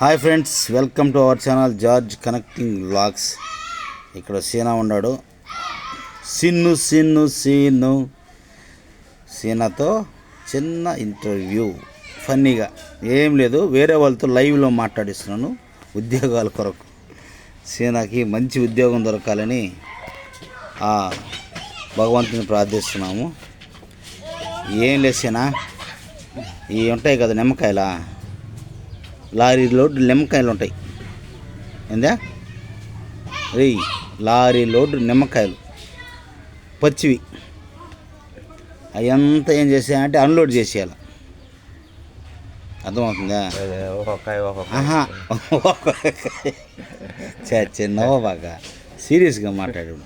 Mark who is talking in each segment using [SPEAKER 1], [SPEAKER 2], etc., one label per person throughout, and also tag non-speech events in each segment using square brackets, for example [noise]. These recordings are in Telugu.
[SPEAKER 1] Hi friends welcome to our channel George connecting vlogs. ఇక్కడ సీనా ఉన్నాడు. సిన్ను సిన్ను సీను. సీనాతో చిన్న ఇంటర్వ్యూ. ఫన్నీగా. ఏం లేదు వేరే వాళ్ళతో లైవ్లో మాట్లాడిస్తున్నాను ఉద్యోగాల కొరకు. సీనాకి మంచి ఉద్యోగం దొరకాలని ఆ భగవంతుని ప్రార్థిస్తున్నాము. ఏం లేదు సీనా ఇవి ఉంటాయి కదా నిమ్మకాయలా? లారీ లోడ్ నిమ్మకాయలు ఉంటాయి. ఏందా? రీ లారీ లోడ్ నిమ్మకాయలు. పచ్చివి. అవంతా ఏం చేసాయంటే అన్లోడ్ చేసేయాలి. అర్థమవుతుందా? చిన్నవో బాగా. సీరియస్గా మాట్లాడు.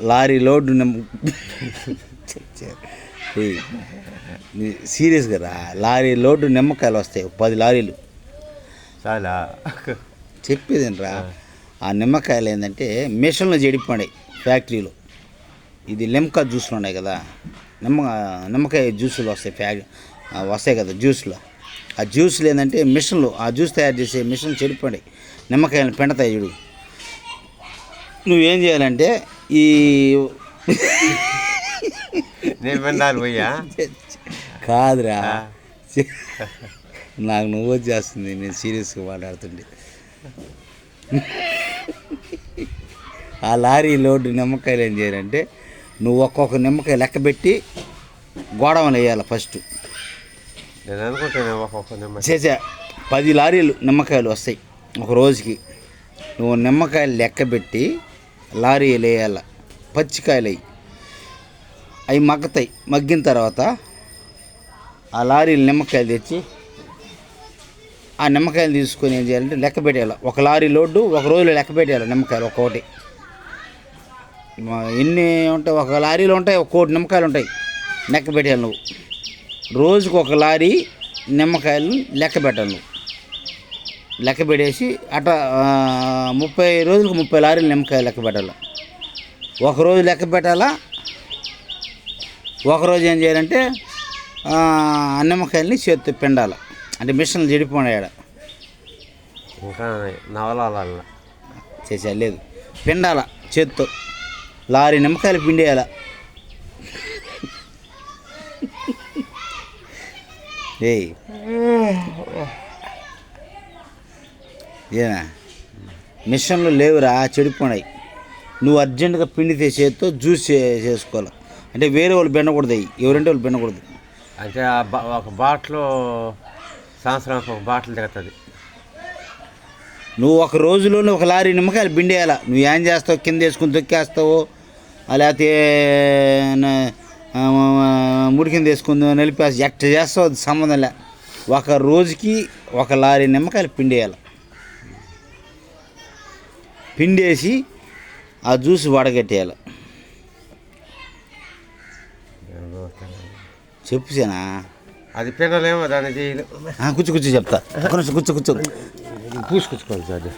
[SPEAKER 1] లారీ లోడ్ నిమ్మ సీరియస్గా రా. లారీ లోడ్ నిమ్మకాయలు వస్తాయి. పది లారీలు.
[SPEAKER 2] చాలా.
[SPEAKER 1] చెప్పేదేంట్రా? ఆ నిమ్మకాయలు ఏంటంటే మిషన్లో చెడిపోయాయి ఫ్యాక్టరీలో. ఇది లిమ్కా జ్యూస్లు ఉన్నాయి కదా. నిమ్మ నిమ్మకాయ జ్యూసులు వస్తాయి ఫ్యాక్ వస్తాయి కదా జ్యూస్లో. ఆ జ్యూస్లు ఏంటంటే మిషన్లు ఆ జ్యూస్ తయారు చేసే మిషన్ చెడిపోయాయి నిమ్మకాయలు పెండతాయి చూడు. నువ్వేం చేయాలంటే ఈ
[SPEAKER 2] నేను విన్నాను పోయా
[SPEAKER 1] కాదురా. [laughs] నాకు నువ్వు వచ్చేస్తుంది నేను సీరియస్గా మాట్లాడుతుండే ఆ లారీ లోడ్ నిమ్మకాయలు ఏం చేయాలంటే నువ్వు ఒక్కొక్క నిమ్మకాయ లెక్క పెట్టి గోడవలు వేయాలి ఫస్ట్
[SPEAKER 2] నేను అనుకుంటాను ఒక్కొక్క నిమ్మ
[SPEAKER 1] చేసే పది లారీలు నిమ్మకాయలు వస్తాయి ఒక రోజుకి. నువ్వు నిమ్మకాయలు లెక్క పెట్టి లారీలు వేయాలి. పచ్చికాయలు అవి అవి మగ్గుతాయి. మగ్గిన తర్వాత ఆ లారీలు నిమ్మకాయలు తెచ్చి ఆ నిమ్మకాయలు తీసుకొని ఏం చేయాలంటే లెక్క పెట్టేయాలి. ఒక లారీ లోడ్డు ఒక రోజులో లెక్క పెట్టేయాలి నిమ్మకాయలు ఒక్కొక్కటి. ఎన్ని ఉంటాయి? ఒక లారీలో ఉంటాయి ఒక కోటి నిమ్మకాయలు ఉంటాయి. లెక్క పెట్టేయాలి నువ్వు. రోజుకు ఒక లారీ నిమ్మకాయలు లెక్క పెట్టాలి నువ్వు. లెక్క పెట్టేసి అట్లా ముప్పై రోజులకు ముప్పై లారీలు నిమ్మకాయలు లెక్క పెట్టాలి. ఒక రోజు లెక్క పెట్టాలా? ఒకరోజు ఏం చేయాలంటే ఆ నిమ్మకాయల్ని చేతితో పిండాలి. అంటే మిషన్లు చెడిపోయాడు
[SPEAKER 2] ఇంకా నవలాల
[SPEAKER 1] చేసే లేదు. పిండాల చేత్తో లారీ నిమ్మకాయలు పిండేయాల ఏయ్. ఏనా? మిషన్లు లేవురా చెడిపోయినాయి. నువ్వు అర్జెంటుగా పిండితే చేత్తో జ్యూస్ చేసుకోవాలి. అంటే వేరే వాళ్ళు బెండకూడదు ఎవరంటే వాళ్ళు బెండకూడదు.
[SPEAKER 2] అంటే ఒక బాటిల్ సంవత్సరానికి ఒక బాటిల్ దిగుతుంది
[SPEAKER 1] నువ్వు ఒక రోజులోనే ఒక లారీ నిమ్మకాయలు పిండేయాల నువ్వు ఏం చేస్తావు? కింద వేసుకుని తొక్కేస్తావు? లేకపోతే ముడి కింద వేసుకుని నిలిపేసి ఎట్ట చేస్తావు? అది సంబంధం లే. ఒక రోజుకి ఒక లారీ నిమ్మకాయలు పిండేయాలి. పిండేసి ఆ జ్యూస్ వడగట్టేయాలి. చెప్పు సేనా.
[SPEAKER 2] అది పిండలేమో దాన్ని చేయలేము
[SPEAKER 1] ఆ, కూర్చో కూర్చో చెప్తా. నిమిషం కూర్చో కూర్చో.
[SPEAKER 2] పూసుకొచ్చుకోవాలి సార్